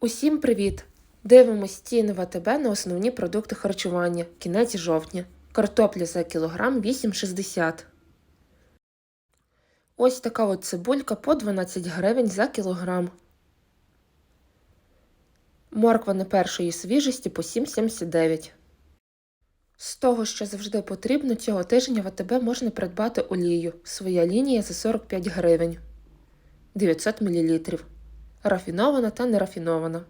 Усім привіт! Дивимось ціни в АТБ на основні продукти харчування. Кінець жовтня. Картопля за кілограм 8,60. Ось така от цибулька по 12 гривень за кілограм. Морква не першої свіжості по 7,79. З того, що завжди потрібно, цього тижня в АТБ можна придбати олію. Своя лінія за 45 гривень. 900 мл. Рафінована та нерафінована.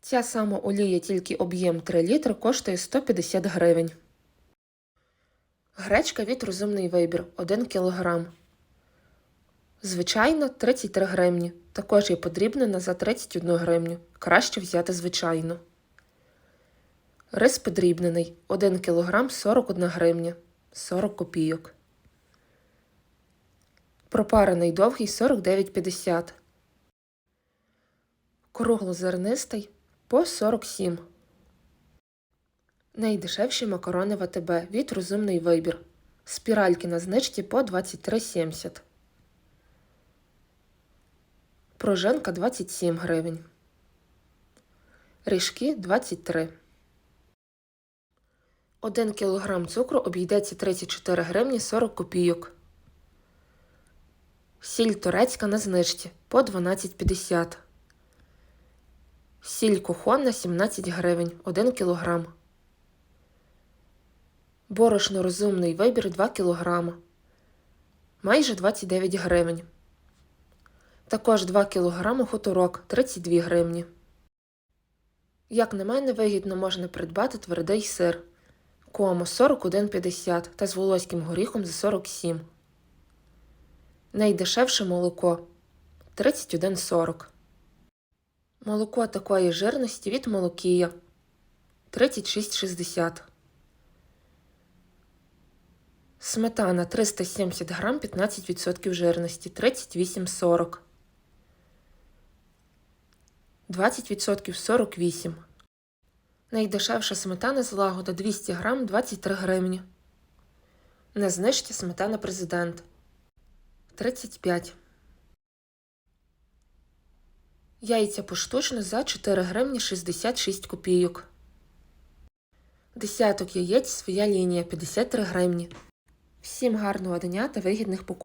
Ця сама олія, тільки об'єм 3 літри, коштує 150 гривень. Гречка від розумний вибір 1 кг. Звичайна 33 гривні. Також є подрібнена за 31 гривню. Краще взяти звичайну. Рис подрібнений 1 кг 41 гривня 40 копійок. Пропарений довгий 49,50. Круглозернистий по 47. Найдешевші макарони в АТБ від розумний вибір. Спіральки на знижці по 23,70. Пружинка 27 гривень. Ріжки 23. 1 кг цукру обійдеться 34 гривні 40 копійок. Сіль турецька на знижці по 12,50. Сіль кухонна 17 гривень 1 кг. Борошно розумний вибір 2 кг. Майже 29 гривень. Також 2 кг хуторок 32 гривні. Як на мене, вигідно можна придбати твердий сир. Комо 41,50 та з волоським горіхом за 47. Найдешевше молоко 31,40. Молоко такої жирності від молокія 36,60. Сметана 370 грам 15% жирності 38,40. 20% 48. Найдешевша сметана з лагода 200 грам 23 гривні. На знижці сметана президент 35. Яйця поштучно за 4 гривні 66 копійок. Десяток яєць своя лінія 53 гривні. Всім гарного дня та вигідних покупок.